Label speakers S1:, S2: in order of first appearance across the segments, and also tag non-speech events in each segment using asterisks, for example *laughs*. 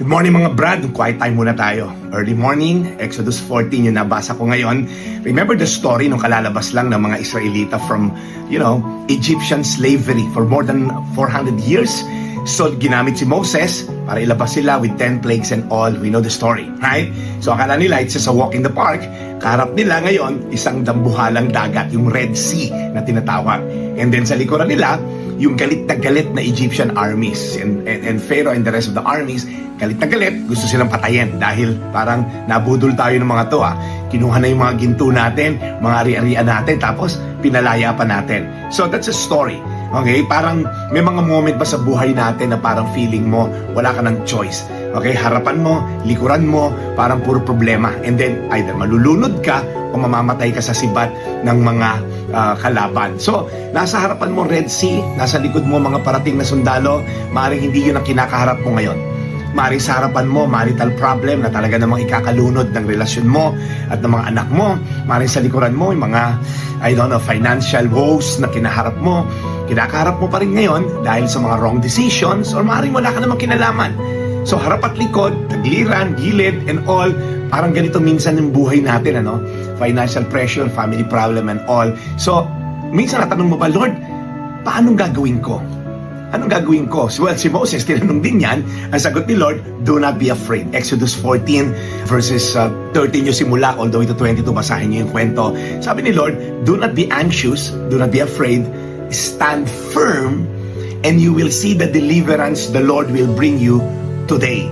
S1: Good morning mga brad, quiet time muna tayo. Early morning, Exodus 14 yung nabasa ko ngayon. Remember the story nung kalalabas lang ng mga Israelita from, you know, Egyptian slavery for more than 400 years. So ginamit si Moses para ilabas sila with 10 plagues and all. We know the story, right? So akala nila it's just a walk in the park. Kaharap nila ngayon, isang dambuhalang dagat, yung Red Sea na tinatawag. And then sa likuran nila, yung galit na galit na Egyptian armies and, and, and Pharaoh and the rest of the armies, galit na galit, gusto silang patayin dahil parang nabudol tayo ng mga to ah. Kinuha na yung mga ginto natin, mga ari-arian natin, tapos pinalaya pa natin. So that's a story. Okay, parang may mga moment ba sa buhay natin na parang feeling mo wala ka ng choice. Okay, harapan mo, likuran mo, parang puro problema. And then either malulunod ka o mamamatay ka sa sibat ng mga ah, kalaban. So, nasa harapan mo Red Sea, nasa likod mo mga parating na sundalo, maaaring hindi yun ang kinakaharap mo ngayon. Maaaring sa harapan mo, marital problem na talaga namang ikakalunod ng relasyon mo at ng mga anak mo. Maaaring sa likuran mo, yung mga, I don't know, financial woes na kinaharap mo. Kinakaharap mo pa rin ngayon dahil sa mga wrong decisions or maaaring wala ka namang kinalaman. So harap at likod, tagliran, gilid, and all, parang ganito minsan yung buhay natin, ano? Financial pressure, family problem, and all. So, minsan natanong mo ba, Lord, paanong gagawin ko? Anong gagawin ko? Well, si Moses, tinanong din yan. Ang sagot ni Lord, do not be afraid. Exodus 14 verses uh, 13 yung simula, all the way to 22, basahin niyo yung kwento. Sabi ni Lord, do not be anxious, do not be afraid, stand firm, and you will see the deliverance the Lord will bring you today.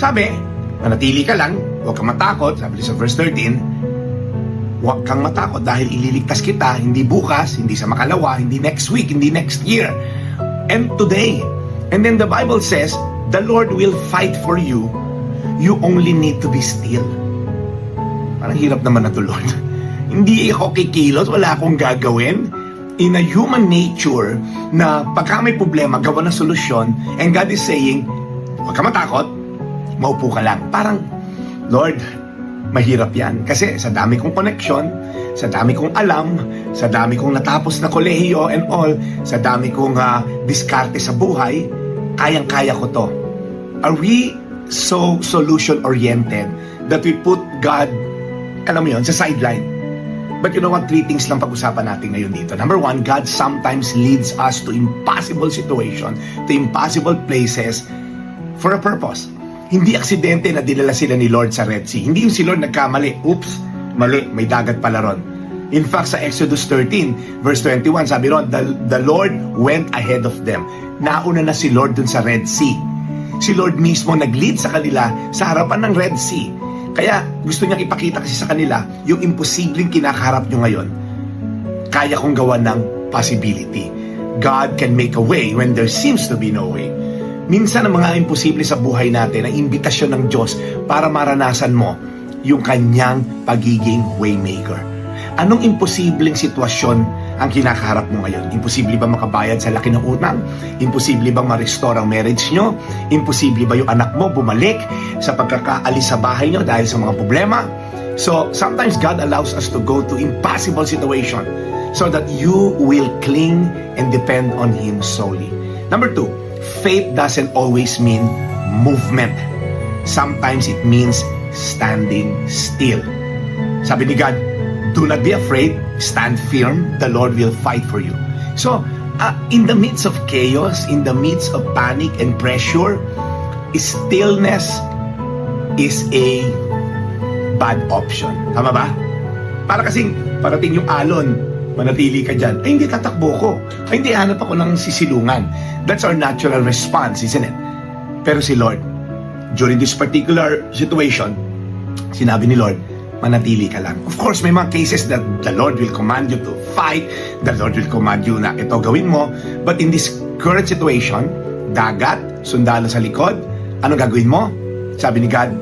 S1: Sabi, manatili ka lang, huwag kang matakot, sabi sa verse 13, huwag kang matakot dahil ililigtas kita, hindi bukas, hindi sa makalawa, hindi next week, hindi next year, and today. And then the Bible says, the Lord will fight for you, you only need to be still. Parang hirap naman na to, Lord. *laughs* Hindi ako kikilos, wala akong gagawin. In a human nature na pagka may problema, gawa ng solusyon, and God is saying, huwag ka matakot, maupo ka lang. Parang, Lord, mahirap yan. Kasi sa dami kong connection, sa dami kong alam, sa dami kong natapos na kolehiyo and all, sa dami kong ah, diskarte sa buhay, kayang-kaya ko to. Are we so solution-oriented that we put God, alam mo yun, sa sideline? But you know what? Three things lang pag-usapan natin ngayon dito. Number one, God sometimes leads us to impossible situation, to impossible places for a purpose. Hindi aksidente na dinala sila ni Lord sa Red Sea. Hindi yung si Lord nagkamali. Oops, mali, may dagat pala ron. In fact, sa Exodus 13, verse 21, sabi ron, the, the Lord went ahead of them. Nauna na si Lord dun sa Red Sea. Si Lord mismo nag-lead sa kanila sa harapan ng Red Sea. Kaya gusto niyang ipakita kasi sa kanila yung imposibleng kinakaharap nyo ngayon. Kaya kong gawa ng possibility. God can make a way when there seems to be no way. Minsan ang mga imposible sa buhay natin ay imbitasyon ng Diyos para maranasan mo yung kanyang pagiging waymaker. Anong imposibleng sitwasyon ang kinakaharap mo ngayon? Imposible ba makabayad sa laki ng utang? Imposible bang ma-restore ang marriage nyo? Imposible ba yung anak mo bumalik sa pagkakaalis sa bahay nyo dahil sa mga problema? So, sometimes God allows us to go to impossible situation so that you will cling and depend on Him solely. Number two, faith doesn't always mean movement. Sometimes it means standing still. Sabi ni God, do not be afraid, stand firm, the Lord will fight for you. So, uh, in the midst of chaos, in the midst of panic and pressure, stillness is a bad option. Tama ba? Para kasing parating yung alon, manatili ka dyan. Ay, hindi tatakbo ko. Ay, hindi hanap ako ng sisilungan. That's our natural response, isn't it? Pero si Lord, during this particular situation, sinabi ni Lord, manatili ka lang. Of course, may mga cases that the Lord will command you to fight, the Lord will command you na ito gawin mo. But in this current situation, dagat, sundalo sa likod, ano gagawin mo? Sabi ni God,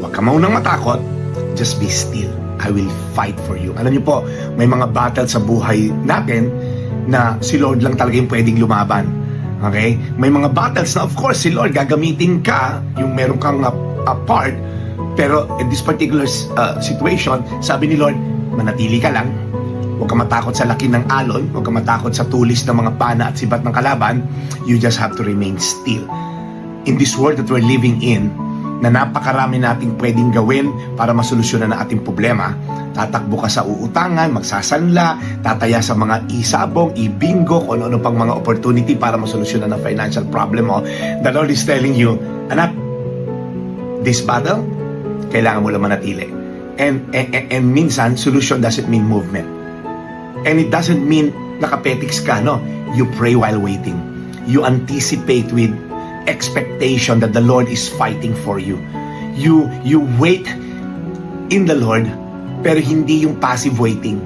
S1: huwag ka maunang matakot, just be still. I will fight for you. Alam niyo po, may mga battle sa buhay natin na si Lord lang talaga yung pwedeng lumaban. Okay? May mga battles na of course si Lord gagamitin ka, yung meron kang uh, a part, pero in this particular uh, situation, sabi ni Lord, manatili ka lang. Huwag ka matakot sa laki ng alon, huwag ka matakot sa tulis ng mga pana at sibat ng kalaban. You just have to remain still. in this world that we're living in, na napakarami nating pwedeng gawin para masolusyonan ang ating problema. Tatakbo ka sa uutangan, magsasanla, tataya sa mga isabong, ibingo, kung ano-ano pang mga opportunity para masolusyonan ang financial problem mo. The Lord is telling you, anak, this battle, kailangan mo lang manatili. And, and, and, and minsan, solution doesn't mean movement. And it doesn't mean nakapetiks ka, no? You pray while waiting. You anticipate with expectation that the Lord is fighting for you. You you wait in the Lord, pero hindi yung passive waiting.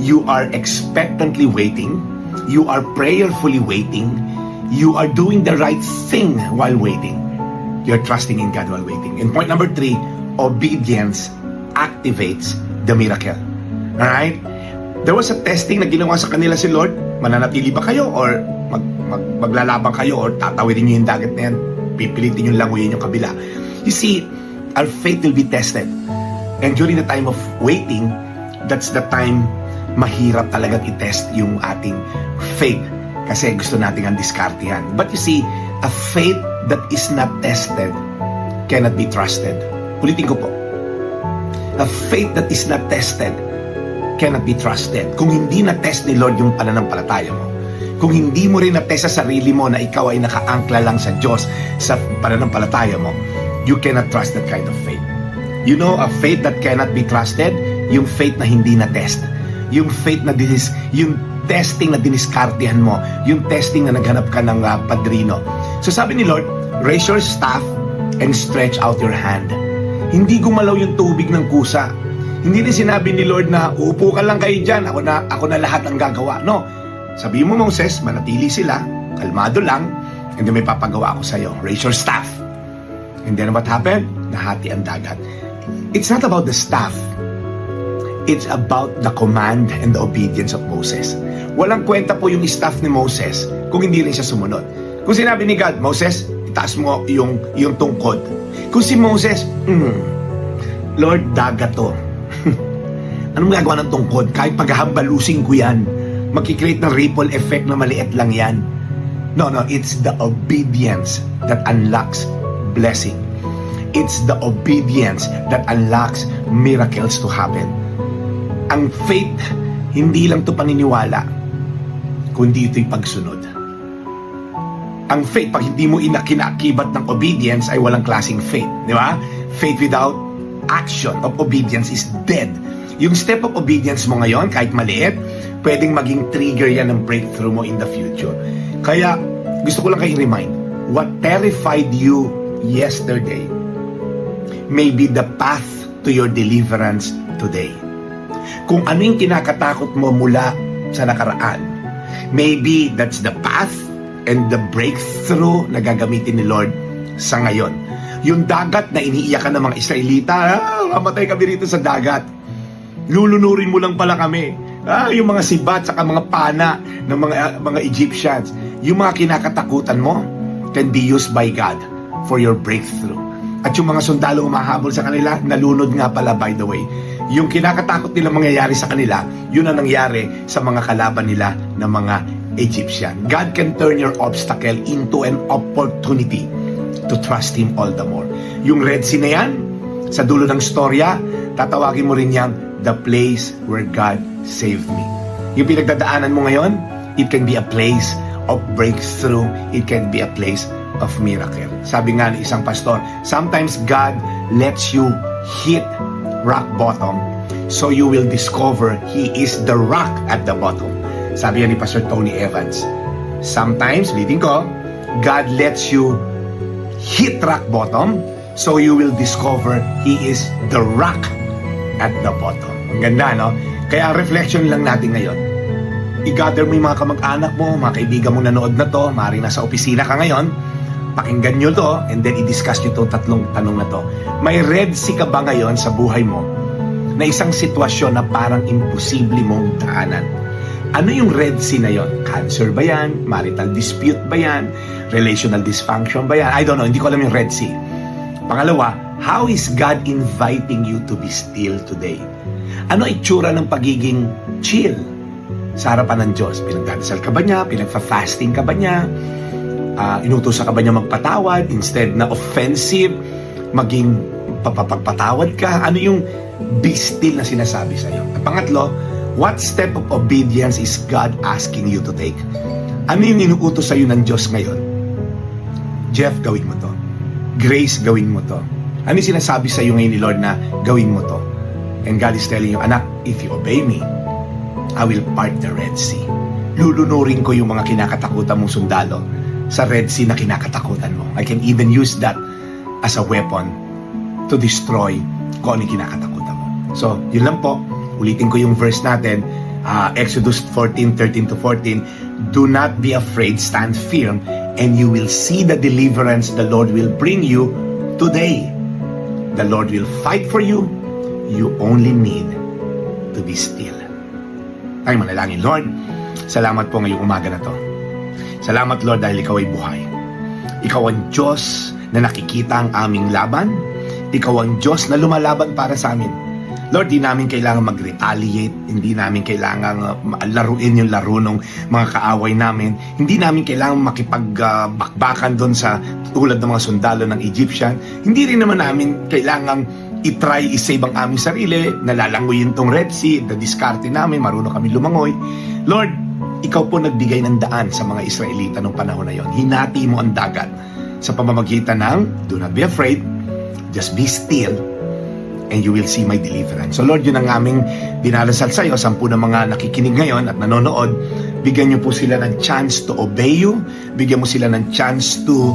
S1: You are expectantly waiting. You are prayerfully waiting. You are doing the right thing while waiting. You're trusting in God while waiting. And point number three, obedience activates the miracle. Alright? There was a testing na ginawa sa kanila si Lord. Mananatili ba kayo or mag, mag, maglalaban kayo or tatawirin nyo yung dagat na yan? Pipilitin yung languyin yung kabila. You see, our faith will be tested. And during the time of waiting, that's the time mahirap talagang i-test yung ating faith kasi gusto nating ang diskartehan. But you see, a faith that is not tested cannot be trusted. Ulitin ko po. A faith that is not tested cannot be trusted. Kung hindi na-test ni Lord yung pananampalataya mo, kung hindi mo rin na-test sa sarili mo na ikaw ay nakaangkla lang sa Diyos sa pananampalataya mo, you cannot trust that kind of faith. You know, a faith that cannot be trusted, yung faith na hindi na-test. Yung faith na dinis, yung testing na diniskartehan mo, yung testing na naghanap ka ng uh, padrino. So sabi ni Lord, raise your staff and stretch out your hand. Hindi gumalaw yung tubig ng kusa. Hindi rin sinabi ni Lord na uupo ka lang kayo dyan, ako na, ako na lahat ang gagawa. No, sabi mo Moses, manatili sila, kalmado lang, and then may papagawa ako sa'yo. Raise your staff. And then what happened? Nahati ang dagat. It's not about the staff. It's about the command and the obedience of Moses. Walang kwenta po yung staff ni Moses kung hindi rin siya sumunod. Kung sinabi ni God, Moses, itaas mo yung, yung tungkod. Kung si Moses, mm, Lord, dagat to. *laughs* Anong gagawa ng tungkod? Kahit paghahambalusin ko yan, magkikreate ng ripple effect na maliit lang yan. No, no, it's the obedience that unlocks blessing. It's the obedience that unlocks miracles to happen. Ang faith, hindi lang to paniniwala, kundi ito'y pagsunod. Ang faith, pag hindi mo inakinakibat ng obedience, ay walang klaseng faith. Di ba? Faith without action of obedience is dead. Yung step of obedience mo ngayon, kahit maliit, pwedeng maging trigger yan ng breakthrough mo in the future. Kaya, gusto ko lang kayo remind, what terrified you yesterday may be the path to your deliverance today. Kung ano yung kinakatakot mo mula sa nakaraan, maybe that's the path and the breakthrough na gagamitin ni Lord sa ngayon. Yung dagat na iniiyakan ng mga Israelita, ah, mamatay kami rito sa dagat. Lulunurin mo lang pala kami. Ah, yung mga sibat saka mga pana ng mga mga Egyptians, yung mga kinakatakutan mo can be used by God for your breakthrough. At yung mga sundalo umahabol sa kanila, nalunod nga pala by the way. Yung kinakatakot nila mangyayari sa kanila, yun ang nangyari sa mga kalaban nila ng mga Egyptian. God can turn your obstacle into an opportunity to trust Him all the more. Yung Red Sea na yan, sa dulo ng storya, tatawagin mo rin yang the place where God saved me. Yung pinagdadaanan mo ngayon, it can be a place of breakthrough. It can be a place of miracle. Sabi nga ni isang pastor, sometimes God lets you hit rock bottom so you will discover He is the rock at the bottom. Sabi yan ni Pastor Tony Evans. Sometimes, leading ko, God lets you hit rock bottom so you will discover He is the rock at the bottom. Ang ganda, no? Kaya ang reflection lang natin ngayon, i-gather mo yung mga kamag-anak mo, mga kaibigan mo nanood na to, maaaring nasa opisina ka ngayon, pakinggan nyo to, and then i-discuss nyo to tatlong tanong na to. May red sea ka ba ngayon sa buhay mo na isang sitwasyon na parang imposible mong daanan? Ano yung red sea na yon? Cancer ba yan? Marital dispute ba yan? Relational dysfunction ba yan? I don't know, hindi ko alam yung red sea. Pangalawa, how is God inviting you to be still today? Ano itsura ng pagiging chill sa harapan ng Diyos? Pinagdadasal ka ba niya? Pinagfa-fasting ka ba niya? Ah, inutusan ka ba niya magpatawad instead na offensive, maging papapagpatawad ka? Ano yung be na sinasabi sa'yo? At pangatlo, what step of obedience is God asking you to take? Ano yung inuutos sa'yo ng Diyos ngayon? Jeff, gawin mo to. Grace, gawin mo to. Ano yung sinasabi sa'yo ngayon ni Lord na gawin mo to? And God is telling you, anak, if you obey me, I will part the Red Sea. Lulunurin ko yung mga kinakatakutan mong sundalo sa Red Sea na kinakatakutan mo. I can even use that as a weapon to destroy kung ano kinakatakutan mo. So, yun lang po. Ulitin ko yung verse natin. ah, Exodus 14, 13 to 14. Do not be afraid, stand firm, and you will see the deliverance the Lord will bring you today. The Lord will fight for you. You only need to be still. Tayo manalangin, Lord. Salamat po ngayong umaga na to. Salamat, Lord, dahil ikaw ay buhay. Ikaw ang Diyos na nakikita ang aming laban. Ikaw ang Diyos na lumalaban para sa amin. Lord, di namin kailangan mag-retaliate. Hindi namin kailangan uh, laruin yung laro ng mga kaaway namin. Hindi namin kailangan makipagbakbakan doon sa tulad ng mga sundalo ng Egyptian. Hindi rin naman namin kailangan itry isave ang aming sarili, nalalangoyin tong Red Sea, na-discarte namin, marunong kami lumangoy. Lord, ikaw po nagbigay ng daan sa mga Israelita nung panahon na yon. Hinati mo ang dagat sa pamamagitan ng do not be afraid, just be still, and you will see my deliverance. So Lord, yun ang aming dinarasal sa iyo, sampu ng mga nakikinig ngayon at nanonood, bigyan niyo po sila ng chance to obey you, bigyan mo sila ng chance to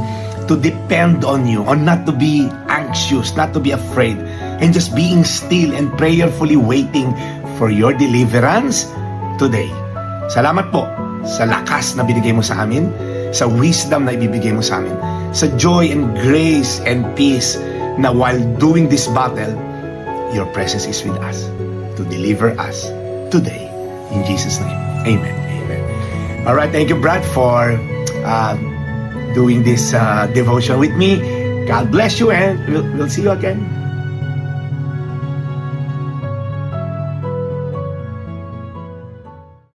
S1: to depend on you, on not to be anxious, not to be afraid, and just being still and prayerfully waiting for your deliverance today. Salamat po sa lakas na binigay mo sa amin, sa wisdom na ibibigay mo sa amin, sa joy and grace and peace na while doing this battle, your presence is with us to deliver us today. In Jesus' name, amen. Amen. All right, thank you, Brad, for uh, doing this uh, devotion with me. God bless you, and we'll, we'll see you again